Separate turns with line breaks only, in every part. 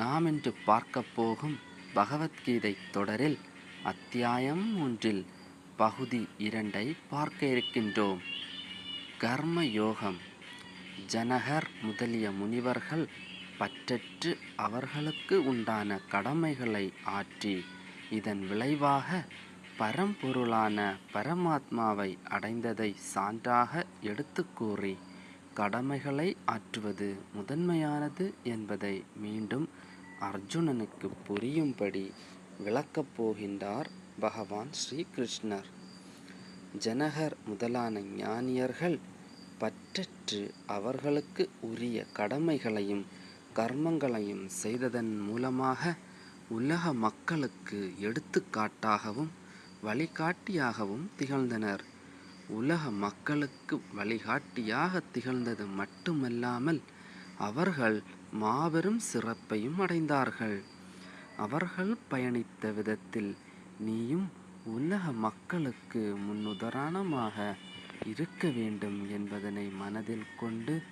நாம் இன்று பார்க்க போகும் பகவத்கீதை தொடரில் அத்தியாயம் ஒன்றில் பகுதி இரண்டை பார்க்க இருக்கின்றோம். கர்ம யோகம் ஜனகர் முதலிய முனிவர்கள் பற்றற்று அவர்களுக்கு உண்டான கடமைகளை ஆற்றி இதன் விளைவாக பரம்பொருளான பரமாத்மாவை அடைந்ததை சான்றாக எடுத்து கூறி கடமைகளை ஆற்றுவது முதன்மையானது என்பதை மீண்டும் அர்ஜுனனுக்கு புரியும்படி விளக்கப் போகின்றார் பகவான் ஸ்ரீ கிருஷ்ணர் ஜனகர் முதலான ஞானியர்கள் பற்றற்று அவர்களுக்கு உரிய கடமைகளையும் கர்மங்களையும் செய்ததன் மூலமாக உலக மக்களுக்கு எடுத்துக்காட்டாகவும் வழிகாட்டியாகவும் திகழ்ந்தனர். உலக மக்களுக்கு வழிகாட்டியாக திகழ்ந்தது மட்டுமல்லாமல் அவர்கள் மாபெரும் சிறப்பையும் அடைந்தார்கள். அவர்கள் பயணித்த விதத்தில் நீயும் உலக மக்களுக்கு முன்னுதாரணமாக இருக்க வேண்டும் என்பதனை மனதில் கொண்டு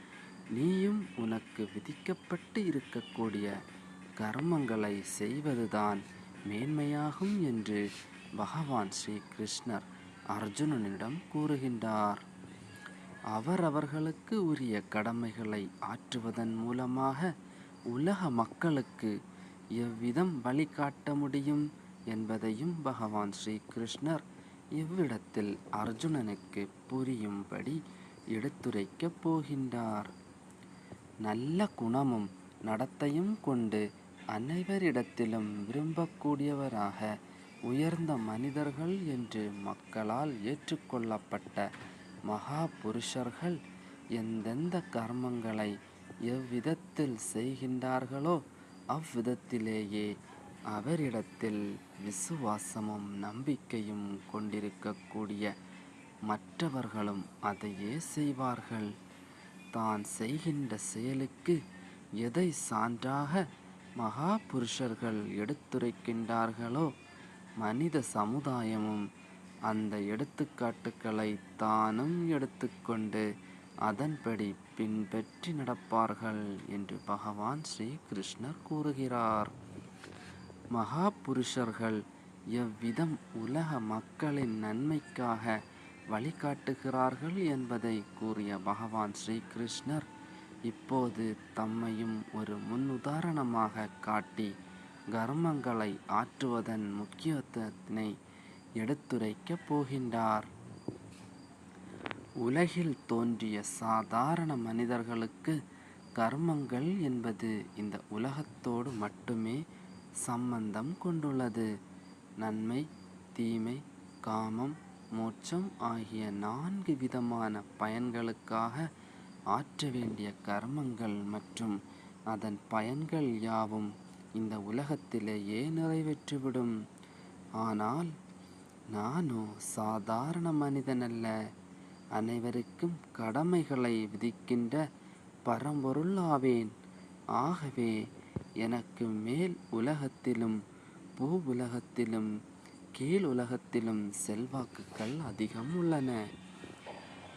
நீயும் உனக்கு விதிக்கப்பட்டு இருக்கக்கூடிய கர்மங்களை செய்வதுதான் மேன்மையாகும் என்று பகவான் ஸ்ரீ கிருஷ்ணர் அர்ஜுனனிடம் கூறுகின்றார். அவரவர்களுக்கு உரிய கடமைகளை ஆற்றுவதன் மூலமாக உலக மக்களுக்கு எவ்விதம் வழிகாட்ட முடியும் என்பதையும் பகவான் ஸ்ரீகிருஷ்ணர் இவ்விடத்தில் அர்ஜுனனுக்கு புரியும்படி எடுத்துரைக்கப் போகின்றார். நல்ல குணமும் நடத்தையும் கொண்டு அனைவரிடத்திலும் விரும்பக்கூடியவராக உயர்ந்த மனிதர்கள் என்று மக்களால் ஏற்றுக்கொள்ளப்பட்ட மகா புருஷர்கள் எந்தெந்த கர்மங்களை எவ்விதத்தில் செய்கின்றார்களோ அவ்விதத்திலேயே அவரிடத்தில் விசுவாசமும் நம்பிக்கையும் கொண்டிருக்கக்கூடிய மற்றவர்களும் அதையே செய்வார்கள். தான் செய்கின்ற செயலுக்கு எதை சான்றாக மகா புருஷர்கள் எடுத்துரைக்கின்றார்களோ மனித சமுதாயமும் அந்த எடுத்துக்காட்டுக்களை தானும் எடுத்துக்கொண்டு அதன்படி பின்பற்றி நடப்பார்கள் என்று பகவான் ஸ்ரீ கிருஷ்ணர் கூறுகிறார். மகா புருஷர்கள் எவ்விதம் உலக மக்களின் நன்மைக்காக வழிகாட்டுகிறார்கள் என்பதை கூறிய பகவான் ஸ்ரீ கிருஷ்ணர் இப்போது தம்மையும் ஒரு முன்னுதாரணமாக காட்டி கர்மங்களை ஆற்றுவதன் முக்கியத்துவத்தினை எடுத்துரைக்கப் போகின்றார். உலகில் தோன்றிய சாதாரண மனிதர்களுக்கு கர்மங்கள் என்பது இந்த உலகத்தோடு மட்டுமே சம்பந்தம் கொண்டுள்ளது. நன்மை தீமை காமம் மோட்சம் ஆகிய நான்கு விதமான பயன்களுக்காக ஆற்ற வேண்டிய கர்மங்கள் மற்றும் அதன் பயன்கள் யாவும் இந்த உலகத்திலேயே நிறைவேற்றிவிடும். ஆனால் நானோ சாதாரண மனிதனல்ல. அனைவருக்கும் கடமைகளை விதிக்கின்ற பரம்பொருள் ஆவேன் ஆகவே எனக்கு மேல் உலகத்திலும் பூ உலகத்திலும் கீழ் உலகத்திலும் செல்வாக்குகள் அதிகம் உள்ளன.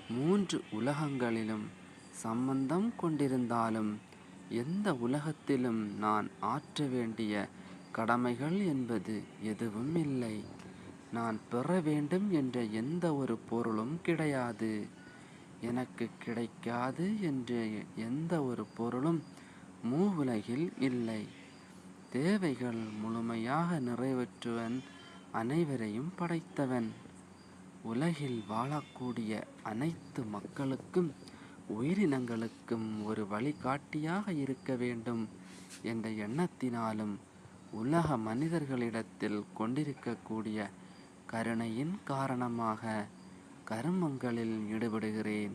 மூன்று உலகங்களிலும் சம்பந்தம் கொண்டிருந்தாலும் எந்த உலகத்திலும் நான் ஆற்ற வேண்டிய கடமைகள் என்பது எதுவும் இல்லை. நான் பெற வேண்டும் என்ற எந்த ஒரு பொருளும் கிடையாது. எனக்கு கிடைக்காது என்ற எந்த ஒரு பொருளும் மூவுலகில் இல்லை. தேவைகள் முழுமையாக நிறைவேற்றுவன் அனைவரையும் படைத்தவன். உலகில் வாழக்கூடிய அனைத்து மக்களுக்கும் உயிரினங்களுக்கும் ஒரு வழிகாட்டியாக இருக்க வேண்டும் என்ற எண்ணத்தினாலும் உலக மனிதர்களிடத்தில் கொண்டிருக்கக்கூடிய கருணையின் காரணமாக கர்மங்களில் ஈடுபடுகிறேன்.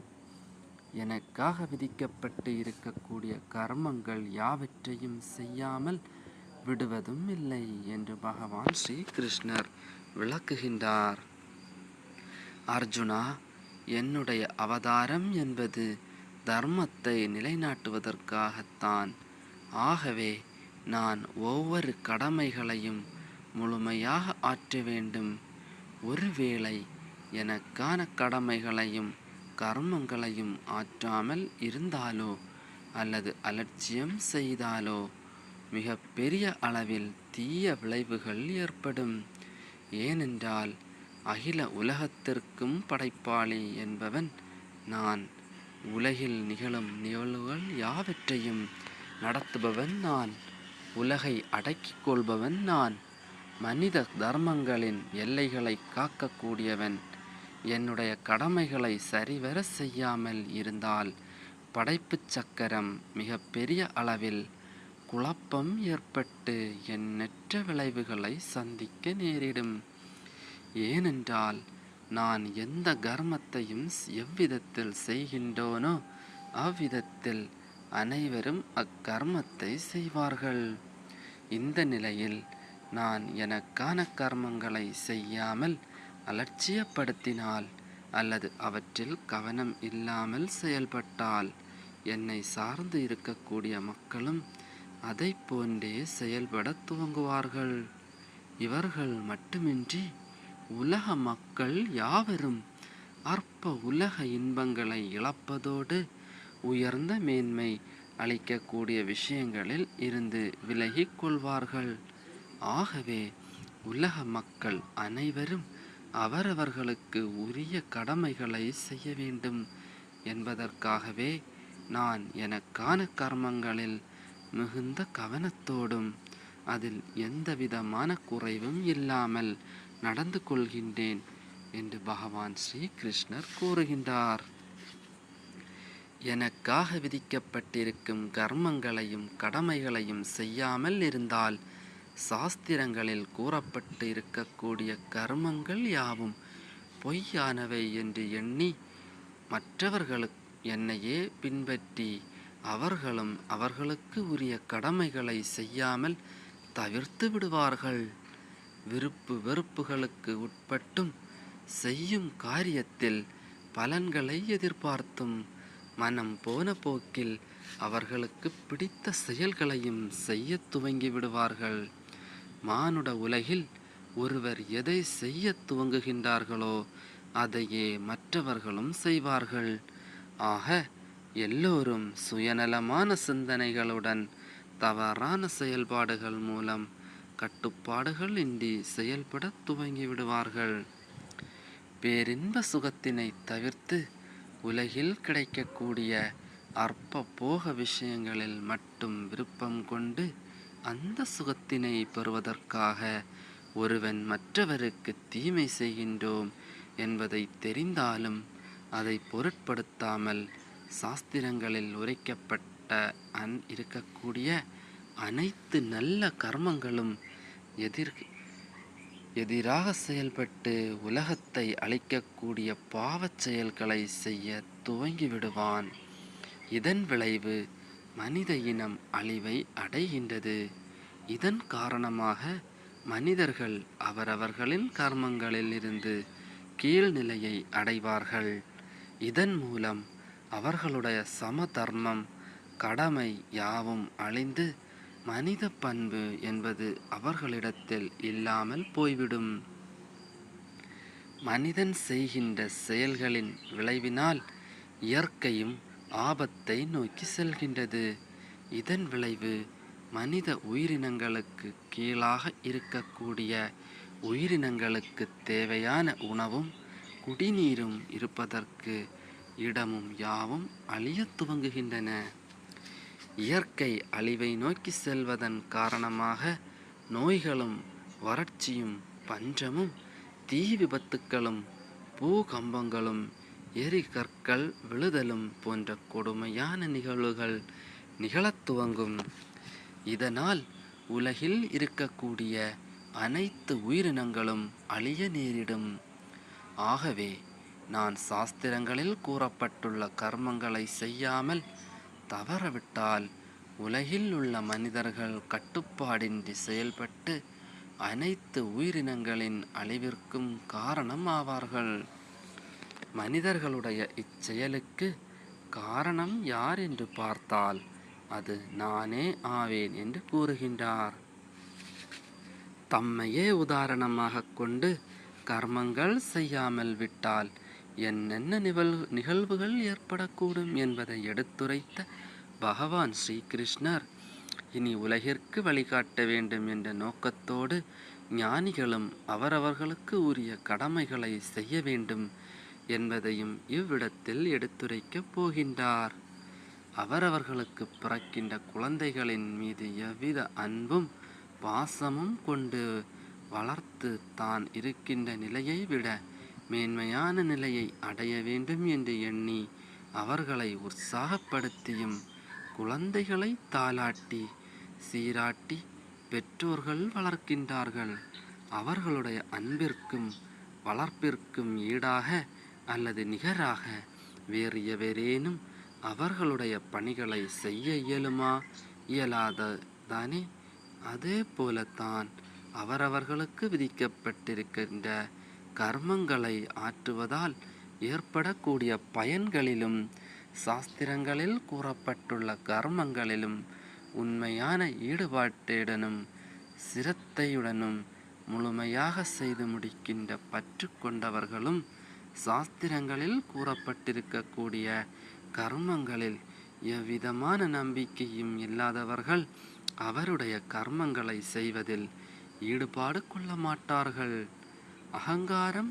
எனக்காக விதிக்கப்பட்டு இருக்கக்கூடிய கர்மங்கள் யாவற்றையும் செய்யாமல் விடுவதும் இல்லை என்று பகவான் ஸ்ரீ கிருஷ்ணர் விளக்குகின்றார். அர்ஜுனா என்னுடைய அவதாரம் என்பது தர்மத்தை நிலைநாட்டுவதற்காகத்தான். ஆகவே நான் ஒவ்வொரு கடமைகளையும் முழுமையாக ஆற்ற வேண்டும். ஒருவேளை எனக்கான கடமைகளையும் கர்மங்களையும் ஆற்றாமல் இருந்தாலோ அல்லது அலட்சியம் செய்தாலோ மிக பெரிய அளவில் தீய விளைவுகள் ஏற்படும். ஏனென்றால் அகில உலகத்திற்கும் படைப்பாளி என்பவன் நான். உலகில் நிகழும் நிகழ்வுகள் யாவற்றையும் நடத்துபவன் நான். உலகை அடக்கிக் கொள்பவன் நான். மனித தர்மங்களின் எல்லைகளை காக்கக்கூடியவன் என்னுடைய கடமைகளை சரிவர செய்யாமல் இருந்தால் படைப்புச் சக்கரம் மிக பெரிய அளவில் குழப்பம் ஏற்பட்டு எண்ணற்ற விளைவுகளை சந்திக்க நேரிடும். ஏனென்றால் நான் எந்த கர்மத்தையும் எவ்விதத்தில் செய்கின்றோனோ அவ்விதத்தில் அனைவரும் அக்கர்மத்தை செய்வார்கள். இந்த நிலையில் நான் எனக்கான கர்மங்களை செய்யாமல் அலட்சியப்படுத்தினால் அல்லது அவற்றில் கவனம் இல்லாமல் செயல்பட்டால் என்னை சார்ந்து இருக்கக்கூடிய மக்களும் அதை போன்றே செயல்பட துவங்குவார்கள். இவர்கள் மட்டுமின்றி உலக மக்கள் யாவரும் அற்ப உலக இன்பங்களை இழப்பதோடு உயர்ந்த மேன்மை அளிக்கக்கூடிய விஷயங்களில் இருந்து விலகிக் கொள்வார்கள். ஆகவே உலக மக்கள் அனைவரும் அவரவர்களுக்கு உரிய கடமைகளை செய்ய வேண்டும் என்பதற்காகவே நான் எனக்கான கர்மங்களில் மிகுந்த கவனத்தோடும் அதில் எந்தவிதமான குறைவும் இல்லாமல் நடந்து கொள்கின்றேன் என்று பகவான் ஸ்ரீ கிருஷ்ணர் கூறுகின்றார். எனக்காக விதிக்கப்பட்டிருக்கும் கர்மங்களையும் கடமைகளையும் செய்யாமல் இருந்தால் சாஸ்திரங்களில் கூறப்பட்டு இருக்கக்கூடிய கர்மங்கள் யாவும் பொய்யானவை என்று எண்ணி மற்றவர்களுக்கு என்னையே பின்பற்றி அவர்களும் அவர்களுக்கு உரிய கடமைகளை செய்யாமல் தவிர்த்து விடுவார்கள். விருப்பு வெறுப்புகளுக்கு உட்பட்டும் செய்யும் காரியத்தில் பலன்களை எதிர்பார்த்தும் மனம் போன போக்கில் அவர்களுக்கு பிடித்த செயல்களையும் செய்ய துவங்கி விடுவார்கள். மானுட உலகில் ஒருவர் எதை செய்ய துவங்குகின்றார்களோ அதையே மற்றவர்களும் செய்வார்கள். ஆக எல்லோரும் சுயநலமான சிந்தனைகளுடன் தவறான செயல்பாடுகள் மூலம் கட்டுப்பாடுகள் இன்றி செயல்பட துவங்கிவிடுவார்கள். பேரின்ப சுகத்தினை தவிர்த்து உலகில் கிடைக்கக்கூடிய அற்ப போக விஷயங்களில் மட்டும் விருப்பம் கொண்டு அந்த சுகத்தினை பெறுவதற்காக ஒருவன் மற்றவருக்கு தீமை செய்கின்றோம் என்பதை தெரிந்தாலும் அதை பொருட்படுத்தாமல் சாஸ்திரங்களில் உரைக்கப்பட்ட அன் இருக்கக்கூடிய அனைத்து நல்ல கர்மங்களும் எதிர் எதிராக செயல்பட்டு உலகத்தை அழிக்கக்கூடிய பாவச் செயல்களை செய்ய துவங்கி விடுவான் இதன் விளைவு மனித இனம் அழிவை அடைகின்றது. இதன் காரணமாக மனிதர்கள் அவரவர்களின் கர்மங்களில் இருந்து கீழ்நிலையை அடைவார்கள். இதன் மூலம் அவர்களுடைய சமதர்மம் கடமை யாவும் அழிந்து மனித பண்பு என்பது அவர்களிடத்தில் இல்லாமல் போய்விடும். மனிதன் செய்கின்ற செயல்களின் விளைவினால் இயற்கையும் ஆபத்தை நோக்கி செல்கின்றது. இதன் விளைவு மனித உயிரினங்களுக்கு கீழாக இருக்கக்கூடிய உயிரினங்களுக்கு தேவையான உணவும் குடிநீரும் இருப்பதற்கு இடமும் யாவும் அழியத் துவங்குகின்றன. இயற்கை அழிவை நோக்கி செல்வதன் காரணமாக நோய்களும் வறட்சியும் பஞ்சமும் தீ விபத்துக்களும் பூகம்பங்களும் எரிகற்கள் விழுதலும் போன்ற கொடுமையான நிகழ்வுகள் நிகழத் துவங்கும். இதனால் உலகில் இருக்கக்கூடிய அனைத்து உயிரினங்களும் அழிய நேரிடும். ஆகவே நான் சாஸ்திரங்களில் கூறப்பட்டுள்ள கர்மங்களை செய்யாமல் தவறவிட்டால் உலகில் உள்ள மனிதர்கள் கட்டுப்பாடின்றி செயல்பட்டு அனைத்து உயிரினங்களின் அழிவிற்கும் காரணம் ஆவார்கள். மனிதர்களுடைய இச்செயலுக்கு காரணம் யார் என்று பார்த்தால் அது நானே ஆவேன் என்று கூறுகின்றார். தம்மையே உதாரணமாக கொண்டு கர்மங்கள் செய்யாமல் விட்டால் என்னென்ன நிகழ் நிகழ்வுகள் ஏற்படக்கூடும் என்பதை எடுத்துரைத்த பகவான் ஸ்ரீகிருஷ்ணர் இனி உலகிற்கு வழிகாட்ட வேண்டும் என்ற நோக்கத்தோடு ஞானிகளும் அவரவர்களுக்கு உரிய கடமைகளை செய்ய வேண்டும் என்பதையும் இவ்விடத்தில் எடுத்துரைக்கப் போகின்றார். அவரவர்களுக்கு பிறக்கின்ற குழந்தைகளின் மீது எவ்வித அன்பும் பாசமும் கொண்டு வளர்த்து தான் இருக்கின்ற நிலையை விட மேன்மையான நிலையை அடைய வேண்டும் என்று எண்ணி அவர்களை உற்சாகப்படுத்தியும் குழந்தைகளை தாளாட்டி சீராட்டி பெற்றோர்கள் வளர்க்கின்றார்கள். அவர்களுடைய அன்பிற்கும் வளர்ப்பிற்கும் ஈடாக அல்லது நிகராக வேறு எவரேனும் அவர்களுடைய பணிகளை செய்ய இயலுமா? இயலாததானே. அதே போலத்தான் அவரவர்களுக்கு விதிக்கப்பட்டிருக்கின்ற கர்மங்களை ஆற்றுவதால் ஏற்படக்கூடிய பயன்களிலும் சாஸ்திரங்களில் கூறப்பட்டுள்ள கர்மங்களிலும் உண்மையான ஈடுபாட்டுடனும் சிரத்தையுடனும் முழுமையாக செய்து முடிக்கின்ற பற்று கொண்டவர்களும் சாஸ்திரங்களில் கூறப்பட்டிருக்கக்கூடிய கர்மங்களில் எவ்விதமான நம்பிக்கையும் இல்லாதவர்கள் அவருடைய கர்மங்களை செய்வதில் ஈடுபாடு கொள்ள மாட்டார்கள். அகங்காரம்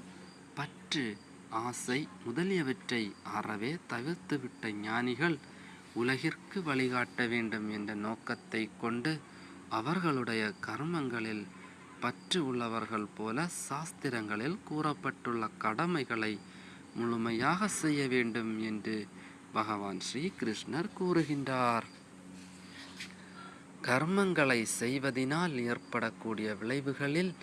பற்று ஆசை முதலியவற்றை அறவே தவிர்த்துவிட்ட ஞானிகள் உலகிற்கு வழிகாட்ட வேண்டும் என்ற நோக்கத்தை கொண்டு அவர்களுடைய கர்மங்களில் பற்று உள்ளவர்கள் போல சாஸ்திரங்களில் கூறப்பட்டுள்ள கடமைகளை முழுமையாக செய்ய வேண்டும் என்று பகவான் ஸ்ரீ கிருஷ்ணர் கூறுகின்றார். கர்மங்களை செய்வதினால் ஏற்படக்கூடிய விளைவுகளில்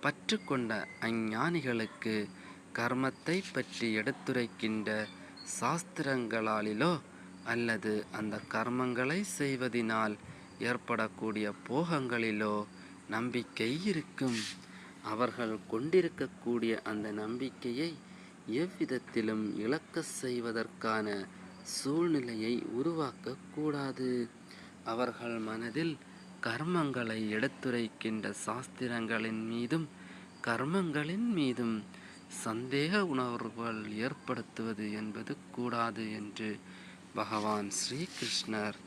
பற்று கொண்ட அஞ்ஞானிகளுக்கு கர்மத்தை பற்றி எடுத்துரைக்கின்ற சாஸ்திரங்களாலிலோ அல்லது அந்த கர்மங்களை செய்வதினால் ஏற்படக்கூடிய போகங்களிலோ நம்பிக்கை இருக்கும். அவர்கள் கொண்டிருக்கக்கூடிய அந்த நம்பிக்கையை எவ்விதத்திலும் இழக்க செய்வதற்கான சூழ்நிலையை உருவாக்கக்கூடாது அவர்கள் மனதில் கர்மங்களை எடுத்துரைக்கின்ற சாஸ்திரங்களின் மீதும் கர்மங்களின் மீதும் சந்தேக உணர்வுகள் ஏற்படுத்துவது என்பது கூடாது என்று பகவான் ஸ்ரீகிருஷ்ணர்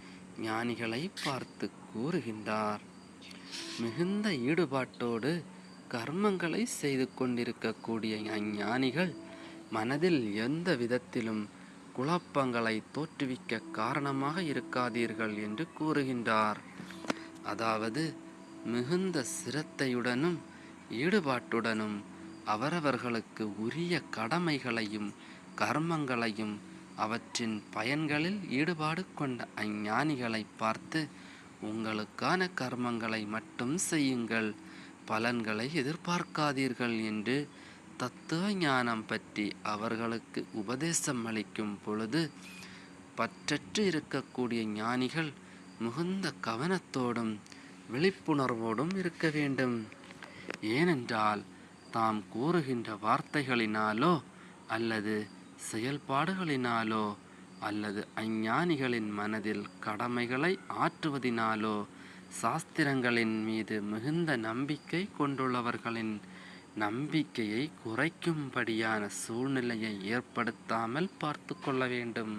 ஞானிகளை பார்த்து கூறுகின்றார். மிகுந்த ஈடுபாட்டோடு கர்மங்களை செய்து கொண்டிருக்கக்கூடிய அஞ்ஞானிகள் மனதில் எந்த விதத்திலும் குழப்பங்களை தோற்றுவிக்க காரணமாக இருக்காதீர்கள் என்று கூறுகின்றார். அதாவது மிகுந்த சிரத்தையுடனும் ஈடுபாட்டுடனும் அவரவர்களுக்கு உரிய கடமைகளையும் கர்மங்களையும் அவற்றின் பயன்களில் ஈடுபாடு கொண்ட அஞ்ஞானிகளை பார்த்து உங்களுக்கான கர்மங்களை மட்டும் செய்யுங்கள். பலன்களை எதிர்பார்க்காதீர்கள் என்று தத்துவ ஞானம் பற்றி அவர்களுக்கு உபதேசம் அளிக்கும் பொழுது பற்றற்று இருக்கக்கூடிய ஞானிகள் மிகுந்த கவனத்தோடும் விழிப்புணர்வோடும் இருக்க வேண்டும். ஏனென்றால் தாம் கூறுகின்ற வார்த்தைகளினாலோ அல்லது செயல்பாடுகளினாலோ அல்லது அஞ்ஞானிகளின் மனதில் கடமைகளை ஆற்றுவதினாலோ சாஸ்திரங்களின் மீது மிகுந்த நம்பிக்கை கொண்டுள்ளவர்களின் நம்பிக்கையை குறைக்கும்படியான சூழ்நிலையை ஏற்படுத்தாமல் பார்த்து கொள்ள வேண்டும்.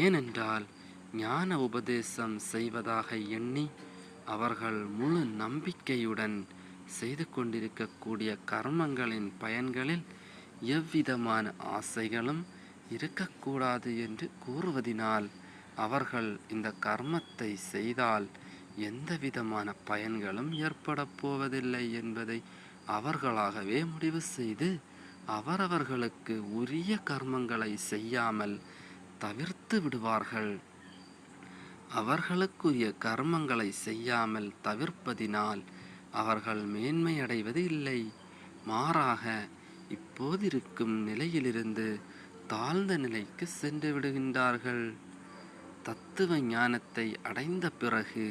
ஏனென்றால் ஞான உபதேசம் செய்வதாக எண்ணி அவர்கள் முழு நம்பிக்கையுடன் செய்து கொண்டிருக்கக்கூடிய கர்மங்களின் பயன்களில் எவ்விதமான ஆசைகளும் இருக்கக்கூடாது என்று கூறுவதினால் அவர்கள் இந்த கர்மத்தை செய்தால் எந்த விதமான பயன்களும் ஏற்படப் போவதில்லை என்பதை அவர்களாகவே முடிவு செய்து அவரவர்களுக்கு உரிய கர்மங்களை செய்யாமல் தவிர்த்து விடுவார்கள். அவர்களுக்குரிய கர்மங்களை செய்யாமல் தவிர்ப்பதினால் அவர்கள் மேன்மையடைவது இல்லை. மாறாக இப்போதிருக்கும் நிலையிலிருந்து தாழ்ந்த நிலைக்கு சென்று விடுகின்றார்கள். தத்துவ ஞானத்தை அடைந்த பிறகு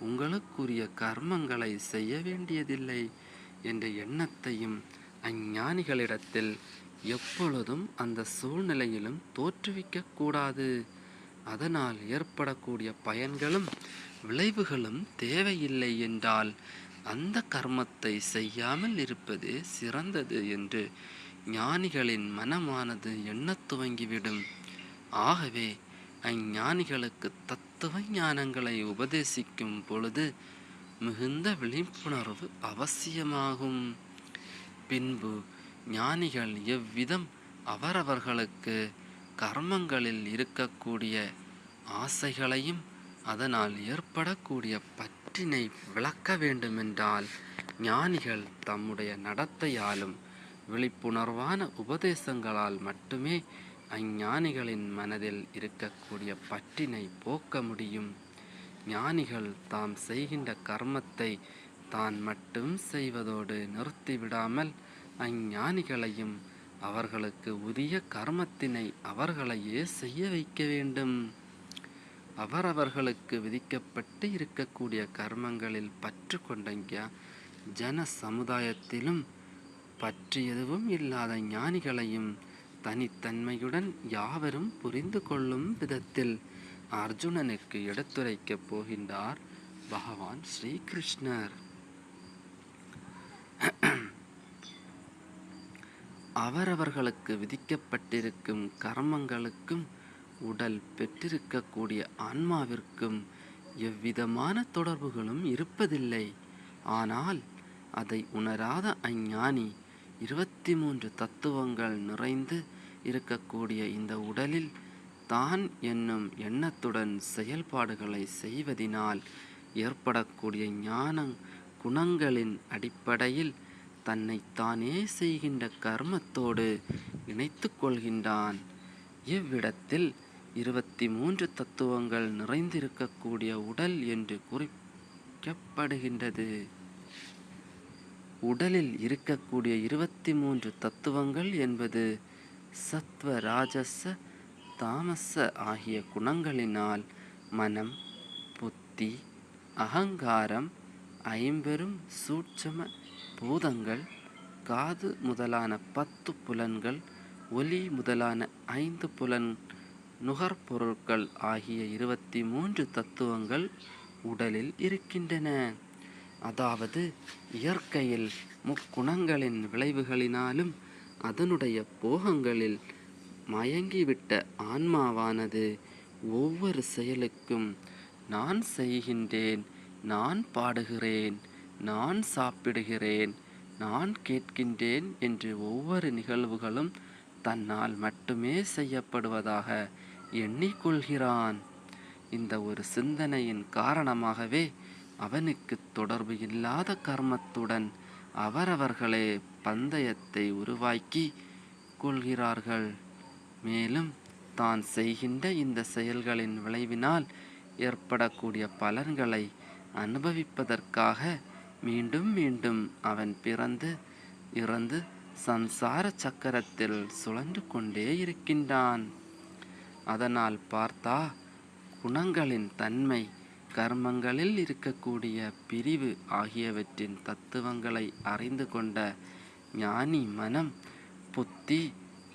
உங்களுக்குரிய கர்மங்களை செய்ய வேண்டியதில்லை என்ற எண்ணத்தையும் அஞ்ஞானிகளிடத்தில் எப்பொழுதும் அந்த சூழ்நிலையிலும் தோற்றுவிக்கக்கூடாது அதனால் ஏற்படக்கூடிய பயன்களும் விளைவுகளும் தேவையில்லை என்றால் அந்த கர்மத்தை செய்யாமல் இருப்பது சிறந்தது என்று ஞானிகளின் மனமானது எண்ணத் துவங்கிவிடும். ஆகவே அஞ்ஞானிகளுக்கு தத்துவ ஞானங்களை உபதேசிக்கும் பொழுது மிகுந்த விழிப்புணர்வு அவசியமாகும். பின்பு ஞானிகள் எவ்விதம் அவரவர்களுக்கு கர்மங்களில் இருக்கக்கூடிய ஆசைகளையும் அதனால் ஏற்படக்கூடிய பற்றினை விளக்க வேண்டுமென்றால் ஞானிகள் தம்முடைய நடத்தையாலும் விழிப்புணர்வான உபதேசங்களால் மட்டுமே அஞ்ஞானிகளின் மனதில் இருக்கக்கூடிய பற்றினை போக்க முடியும். ஞானிகள் தாம் செய்கின்ற கர்மத்தை தான் மட்டும் செய்வதோடு நிறுத்திவிடாமல் அஞ்ஞானிகளையும் அவர்களுக்கு உரிய கர்மத்தினை அவர்களையே செய்ய வைக்க வேண்டும். அவரவர்களுக்கு விதிக்கப்பட்டு இருக்கக்கூடிய கர்மங்களில் பற்று கொண்ட ஜன சமுதாயத்திலும் பற்றி எதுவும் இல்லாத ஞானிகளையும் தனித்தன்மையுடன் யாவரும் புரிந்து கொள்ளும் விதத்தில் அர்ஜுனனுக்கு எடுத்துரைக்கப் போகின்றார் பகவான் ஸ்ரீகிருஷ்ணர். அவரவர்களுக்கு விதிக்கப்பட்டிருக்கும் கர்மங்களுக்கும் உடல் பெற்றிருக்கக்கூடிய ஆன்மாவிற்கும் எவ்விதமான தொடர்புகளும் இருப்பதில்லை. ஆனால் அதை உணராத அஞ்ஞானி இருபத்தி மூன்று தத்துவங்கள் நிறைந்து இருக்கக்கூடிய இந்த உடலில் தான் என்னும் எண்ணத்துடன் செயல்பாடுகளை செய்வதினால் ஏற்படக்கூடிய ஞான குணங்களின் அடிப்படையில் தன்னைத்தானே செய்கின்ற கர்மத்தோடு இணைத்து கொள்கின்றான். இவ்விடத்தில் இருபத்தி மூன்று தத்துவங்கள் நிறைந்திருக்கக்கூடிய உடல் என்று குறிக்கப்படுகின்றது. உடலில் இருக்கக்கூடிய இருபத்தி மூன்று தத்துவங்கள் என்பது சத்வ ராஜச தாமச ஆகிய குணங்களினால் மனம் புத்தி அகங்காரம் ஐம்பெரும் சூட்சம பூதங்கள் காது முதலான பத்து புலன்கள் ஒலி முதலான ஐந்து புலன் நுகர்பொருட்கள் ஆகிய இருபத்தி மூன்று தத்துவங்கள் உடலில் இருக்கின்றன. அதாவது இயற்கையில் முக்குணங்களின் விளைவுகளினாலும் அதனுடைய போகங்களில் மயங்கிவிட்ட ஆன்மாவானது ஒவ்வொரு செயலுக்கும் நான் செய்கின்றேன் நான் பாடுகிறேன் நான் சாப்பிடுகிறேன் நான் கேட்கின்றேன் என்று ஒவ்வொரு நிகழ்வுகளும் தன்னால் மட்டுமே செய்யப்படுவதாக எண்ணிக்கொள்கிறான். இந்த ஒரு சிந்தனையின் காரணமாகவே அவனுக்கு தொடர்பு இல்லாத கர்மத்துடன் அவரவர்களே பந்தயத்தை உருவாக்கி கொள்கிறார்கள். மேலும் தான் செய்கின்ற இந்த செயல்களின் விளைவினால் ஏற்படக்கூடிய பலன்களை அனுபவிப்பதற்காக மீண்டும் மீண்டும் அவன் பிறந்து இறந்து சம்சார சக்கரத்தில் சுழன்று கொண்டே இருக்கின்றான். அதனால் பார்த்தா குணங்களின் தன்மை கர்மங்களில் இருக்கக்கூடிய பிரிவு ஆகியவற்றின் தத்துவங்களை அறிந்து கொண்ட ஞானி மனம் புத்தி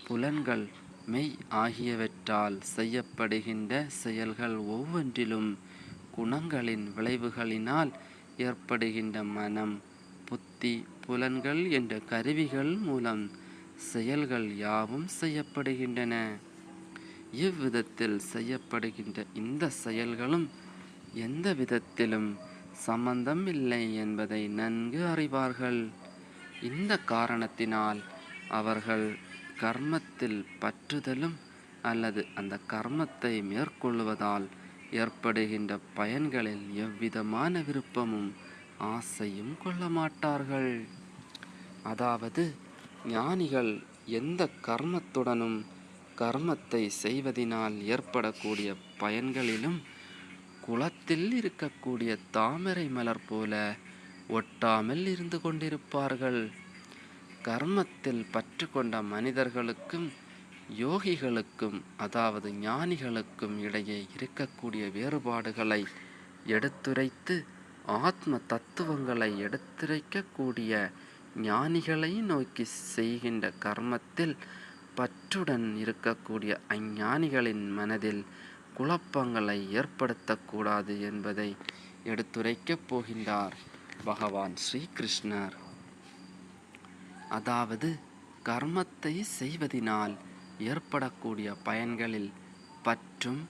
புலன்கள் மெய் ஆகியவற்றால் செய்யப்படுகின்ற செயல்கள் ஒவ்வொன்றிலும் குணங்களின் விளைவுகளினால் ஏற்படுகின்ற மனம் புத்தி புலன்கள் என்ற கருவிகள் மூலம் செயல்கள் யாவும் செய்யப்படுகின்றன. இவ்விதத்தில் செய்யப்படுகின்ற இந்த செயல்களும் எந்த விதத்திலும் சம்பந்தம் இல்லை என்பதை நன்கு அறிவார்கள். இந்த காரணத்தினால் அவர்கள் கர்மத்தில் பற்றுதலும் அல்லது அந்த கர்மத்தை மேற்கொள்வதால் ஏற்படுகின்ற பயன்களில் எவ்விதமான விருப்பமும் ஆசையும் கொள்ள மாட்டார்கள். அதாவது ஞானிகள் எந்த கர்மத்துடனும் கர்மத்தை செய்வதினால் ஏற்படக்கூடிய பயன்களிலும் குளத்தில் இருக்கக்கூடிய தாமரை மலர் போல ஒட்டாமல் இருந்து கொண்டிருப்பார்கள். கர்மத்தில் பற்று கொண்ட மனிதர்களுக்கும் யோகிகளுக்கும் அதாவது ஞானிகளுக்கும் இடையே இருக்கக்கூடிய வேறுபாடுகளை எடுத்துரைத்து ஆத்ம தத்துவங்களை எடுத்துரைக்கக்கூடிய ஞானிகளை நோக்கி செய்கின்ற கர்மத்தில் பற்றுடன் இருக்கக்கூடிய அஞ்ஞானிகளின் மனதில் குழப்பங்களை ஏற்படுத்தக்கூடாது என்பதை எடுத்துரைக்கப் போகின்றார் பகவான் ஸ்ரீகிருஷ்ணர். அதாவது கர்மத்தை செய்வதினால் ஏற்படக்கூடிய பயன்களில் பற்றும்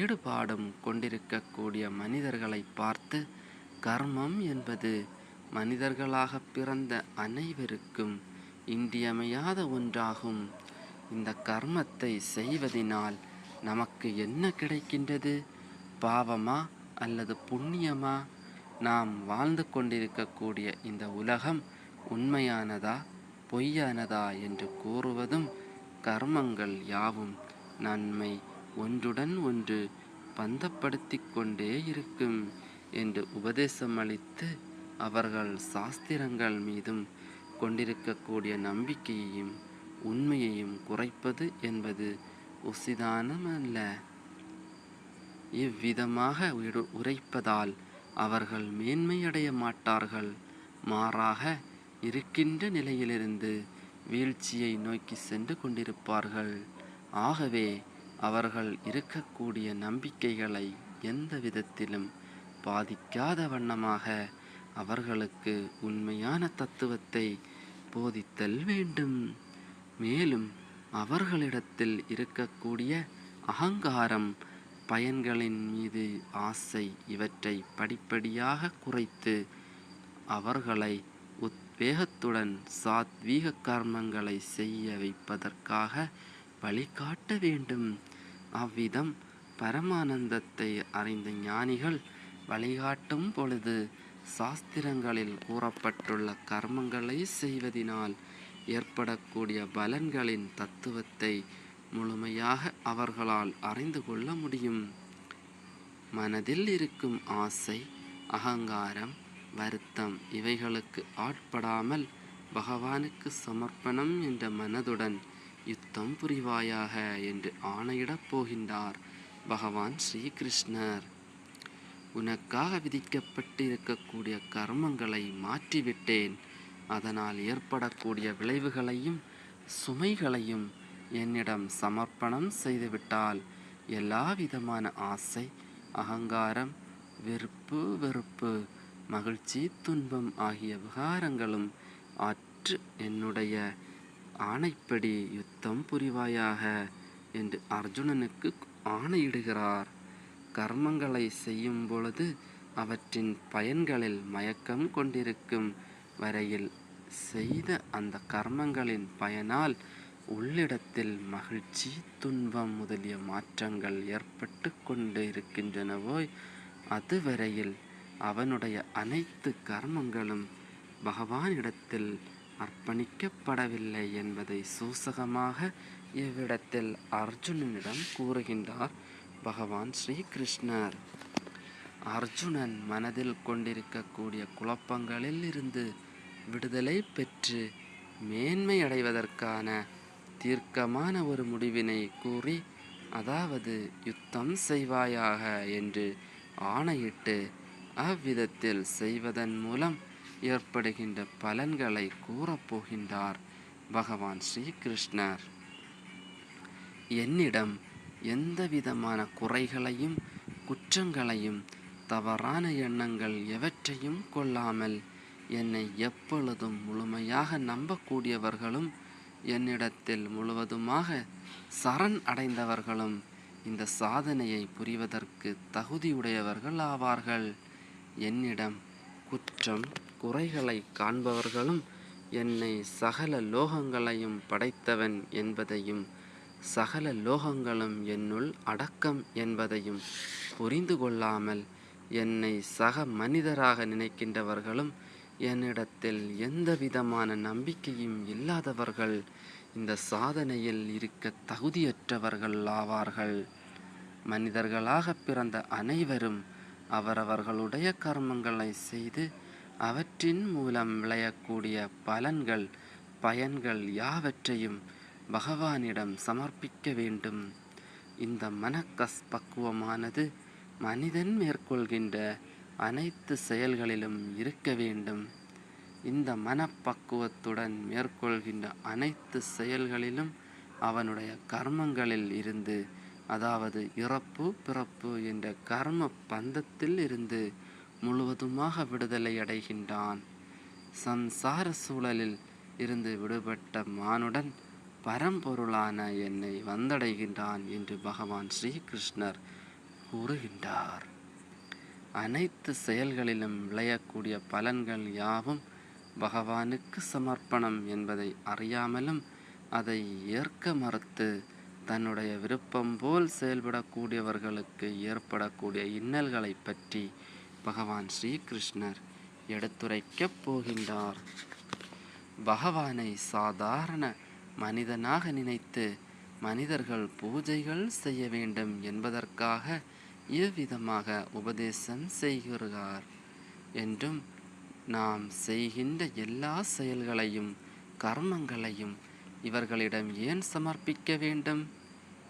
ஈடுபாடும் கொண்டிருக்கக்கூடிய மனிதர்களை பார்த்து கர்மம் என்பது மனிதர்களாக பிறந்த அனைவருக்கும் இன்றியமையாத ஒன்றாகும். இந்த கர்மத்தை செய்வதினால் நமக்கு என்ன கிடைக்கின்றது? பாவமா அல்லது புண்ணியமா? நாம் வாழ்ந்து கொண்டிருக்கக்கூடிய இந்த உலகம் உண்மையானதா பொய்யானதா என்று கூறுவதும் கர்மங்கள் யாவும் நன்மை ஒன்றுடன் ஒன்று பந்தப்படுத்தி கொண்டே இருக்கும் என்று உபதேசம் அளித்து அவர்கள் சாஸ்திரங்கள் மீதும் கொண்டிருக்கக்கூடிய நம்பிக்கையையும் உண்மையையும் குறைப்பது என்பது உசிதானமல்ல. இவ்விதமாக உரு- உரைப்பதால் அவர்கள் மேன்மையடைய மாட்டார்கள். மாறாக இருக்கின்ற நிலையிலிருந்து வீழ்ச்சியை நோக்கி சென்று கொண்டிருப்பார்கள். ஆகவே அவர்கள் இருக்கக்கூடிய நம்பிக்கைகளை எந்த விதத்திலும் பாதிக்காத வண்ணமாக அவர்களுக்கு உண்மையான தத்துவத்தை போதித்தல் வேண்டும். மேலும் அவர்களிடத்தில் இருக்கக்கூடிய அகங்காரம் பயன்களின் மீது ஆசை இவற்றை படிப்படியாக குறைத்து அவர்களை உத்வேகத்துடன் சாத்வீக கர்மங்களை செய்ய வைப்பதற்காக வழிகாட்ட வேண்டும். அவ்விதம் பரமானந்தத்தை அறிந்த ஞானிகள் வழிகாட்டும் பொழுது சாஸ்திரங்களில் கூறப்பட்டுள்ள கர்மங்களை செய்வதினால் ஏற்படக்கூடிய பலன்களின் தத்துவத்தை முழுமையாக அவர்களால் அறிந்து கொள்ள முடியும். மனதில் இருக்கும் ஆசை அகங்காரம் வருத்தம் இவைகளுக்கு ஆட்படாமல் பகவானுக்கு சமர்ப்பணம் என்ற மனதுடன் யுத்தம் புரிவாயாக என்று ஆணையிடப் போகின்றார் பகவான் ஸ்ரீகிருஷ்ணர். உனக்காக விதிக்கப்பட்டிருக்கக்கூடிய கர்மங்களை மாற்றிவிட்டேன். அதனால் ஏற்படக்கூடிய விளைவுகளையும் சுமைகளையும் என்னிடம் சமர்ப்பணம் செய்துவிட்டால் எல்லா விதமான ஆசை அகங்காரம் வெறுப்பு வெறுப்பு மகிழ்ச்சி துன்பம் ஆகிய விகாரங்களும் அற்று என்னுடைய ஆணைப்படி யுத்தம் புரிவாயாக என்று அர்ஜுனனுக்கு ஆணையிடுகிறார். கர்மங்களை செய்யும் பொழுது அவற்றின் பயன்களில் மயக்கம் கொண்டிருக்கும் வரையில் செய்த அந்த கர்மங்களின் பயனால் உள்ளிடத்தில் மகிழ்ச்சி துன்பம் முதலிய மாற்றங்கள் ஏற்பட்டு கொண்டு இருக்கின்றனவோ அதுவரையில் அவனுடைய அனைத்து கர்மங்களும் பகவானிடத்தில் அர்ப்பணிக்கப்படவில்லை என்பதை சூசகமாக இவ்விடத்தில் அர்ஜுனனிடம் கூறுகின்றார் பகவான் ஸ்ரீகிருஷ்ணர். அர்ஜுனன் மனதில் கொண்டிருக்கக்கூடிய குழப்பங்களில் இருந்து விடுதலை பெற்று மேன்மை அடைவதற்கான தீர்க்கமான ஒரு முடிவினை கூறி அதாவது யுத்தம் செய்வாயாக என்று ஆணையிட்டு அவ்விதத்தில் செய்வதன் மூலம் ஏற்படுகின்ற பலன்களை கூறப்போகின்றார் பகவான் ஸ்ரீகிருஷ்ணர். என்னிடம் எந்த விதமான குறைகளையும் குற்றங்களையும் தவறான எண்ணங்கள் எவற்றையும் கொள்ளாமல் என்னை எப்பொழுதும் முழுமையாக நம்பக்கூடியவர்களும் என்னிடத்தில் முழுவதுமாக சரண் அடைந்தவர்களும் இந்த சாதனையை புரிவதற்கு தகுதியுடையவர்கள் ஆவார்கள். என்னிடம் குற்றம் குறைகளை காண்பவர்களும் என்னை சகல லோகங்களையும் படைத்தவன் என்பதையும் சகல லோகங்களும் என்னுள் அடக்கம் என்பதையும் புரிந்து கொள்ளாமல் என்னை சக மனிதராக நினைக்கின்றவர்களும் என்னிடத்தில் எந்த விதமான நம்பிக்கையும் இல்லாதவர்கள் இந்த சாதனையில் இருக்க தகுதியற்றவர்கள் ஆவார்கள். மனிதர்களாக பிறந்த அனைவரும் அவரவர்களுடைய கர்மங்களை செய்து அவற்றின் மூலம் விளையக்கூடிய பலன்கள் பயன்கள் யாவற்றையும் பகவானிடம் சமர்ப்பிக்க வேண்டும். இந்த மனக்கஸ் பக்குவமானது மனிதன் மேற்கொள்கின்ற அனைத்து செயல்களிலும் இருக்க வேண்டும். இந்த மனப்பக்குவத்துடன் மேற்கொள்கின்ற அனைத்து செயல்களிலும் அவனுடைய கர்மங்களில் இருந்து அதாவது இறப்பு பிறப்பு என்ற கர்ம பந்தத்தில் இருந்து முழுவதுமாக விடுதலை அடைகின்றான். சம்சார சூழலில் இருந்து விடுபட்ட மானுடன் பரம்பொருளான என்னை வந்தடைகின்றான் என்று பகவான் ஸ்ரீகிருஷ்ணர் கூறுகின்றார். அனைத்து செயல்களிலும் விளையக்கூடிய பலன்கள் யாவும் பகவானுக்கு சமர்ப்பணம் என்பதை அறியாமலும் அதை ஏற்க மறுத்து தன்னுடைய விருப்பம் போல் செயல்படக்கூடியவர்களுக்கு ஏற்படக்கூடிய இன்னல்களை பற்றி பகவான் ஸ்ரீகிருஷ்ணர் எடுத்துரைக்கப் போகின்றார். பகவானை சாதாரண மனிதனாக நினைத்து மனிதர்கள் பூஜைகள் செய்ய வேண்டும் என்பதற்காக இவ்விதமாக உபதேசம் செய்கிறார். என்றும் நாம் செய்கின்ற எல்லா செயல்களையும் கர்மங்களையும் இவர்களிடம் ஏன் சமர்ப்பிக்க வேண்டும்?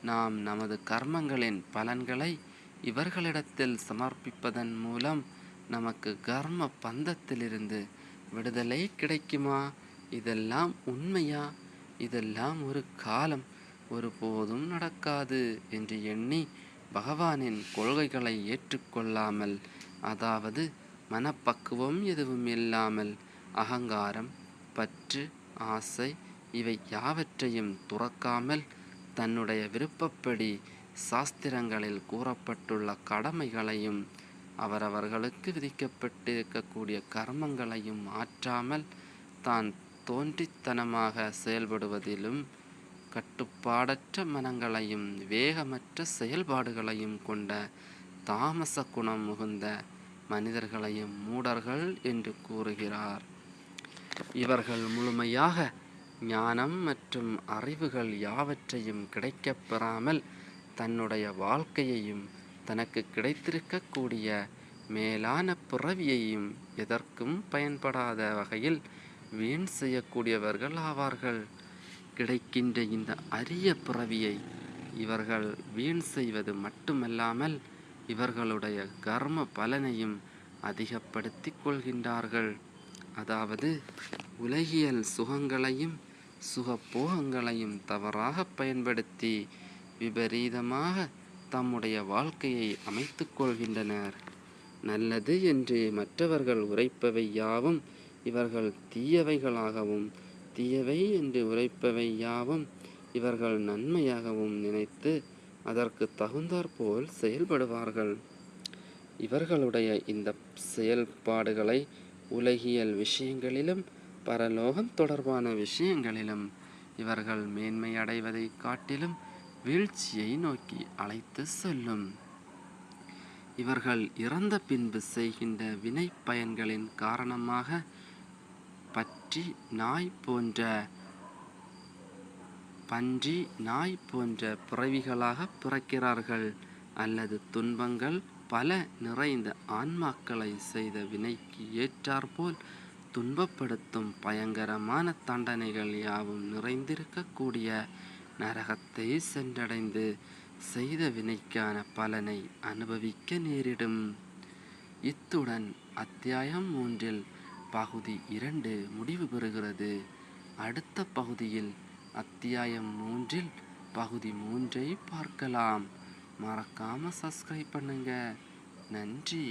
நாம் நமது கர்மங்களின் பலன்களை இவர்களிடத்தில் சமர்ப்பிப்பதன் மூலம் நமக்கு கர்ம பந்தத்திலிருந்து விடுதலை கிடைக்குமா? இதெல்லாம் உண்மையா? இதெல்லாம் ஒரு காலம் ஒருபோதும் நடக்காது என்று எண்ணி பகவானின் கொள்கைகளை ஏற்றுக்கொள்ளாமல் அதாவது மனப்பக்குவம் எதுவும் இல்லாமல் அகங்காரம் பற்று ஆசை இவை யாவற்றையும் துறக்காமல் தன்னுடைய விருப்பப்படி சாஸ்திரங்களில் கூறப்பட்டுள்ள கடமைகளையும் அவரவர்களுக்கு விதிக்கப்பட்டிருக்கக்கூடிய கர்மங்களையும் ஆற்றாமல் தான் தோன்றித்தனமாக செயல்படுவதிலும் கட்டுப்பாடற்ற மனங்களையும் வேகமற்ற செயல்பாடுகளையும் கொண்ட தாமச குணம் மிகுந்த மனிதர்களையும் மூடர்கள் என்று கூறுகிறார். இவர்கள் முழுமையாக ஞானம் மற்றும் அறிவுகள் யாவற்றையும் கிடைக்கப் பெறாமல் தன்னுடைய வாழ்க்கையையும் தனக்கு கிடைத்திருக்கக்கூடிய மேலான பிறவியையும் எதற்கும் பயன்படாத வகையில் வீண் செய்யக்கூடியவர்கள் ஆவார்கள். கிடைக்கின்ற இந்த அரிய பிறவியை இவர்கள் வீண் செய்வது மட்டுமல்லாமல் இவர்களுடைய கர்ம பலனையும் அதிகப்படுத்திக் கொள்கின்றார்கள். அதாவது உலகியல் சுகங்களையும் சுகப்போகங்களையும் தவறாக பயன்படுத்தி விபரீதமாக தம்முடைய வாழ்க்கையை அமைத்து கொள்கின்றனர். நல்லது என்று மற்றவர்கள் உரைப்பவை யாவும் இவர்கள் தீயவைகளாகவும் தீயவை என்று உரைப்பவை யாவும் இவர்கள் நன்மையாகவும் நினைத்து அதற்கு தகுந்தாற்போல் செயல்படுவார்கள். இவர்களுடைய இந்த செயல்பாடுகளை உலகியல் விஷயங்களிலும் பரலோகம் தொடர்பான விஷயங்களிலும் இவர்கள் மேன்மையடைவதை காட்டிலும் வீழ்ச்சியை நோக்கி அழைத்து செல்லும். இவர்கள் இறந்த பின்பு செய்கின்ற வினை பயன்களின் காரணமாக பற்றி நாய் போன்ற பன்றி நாய் போன்ற பிறவிகளாக பிறக்கிறார்கள். அல்லது துன்பங்கள் பல நிறைந்த ஆன்மாக்களை செய்த வினைக்கு ஏற்றாற்போல் துன்பப்படுத்தும் பயங்கரமான தண்டனைகள் யாவும் நிறைந்திருக்கக்கூடிய நரகத்தை சென்றடைந்து செய்த வினைக்கான பலனை அனுபவிக்க நேரிடும். இத்துடன் அத்தியாயம் மூன்றில் பகுதி இரண்டு முடிவு பெறுகிறது. அடுத்த பகுதியில் அத்தியாயம் மூன்றில் பகுதி மூன்றை பார்க்கலாம். மறக்காமல் சப்ஸ்கிரைப் பண்ணுங்கள் நன்றி.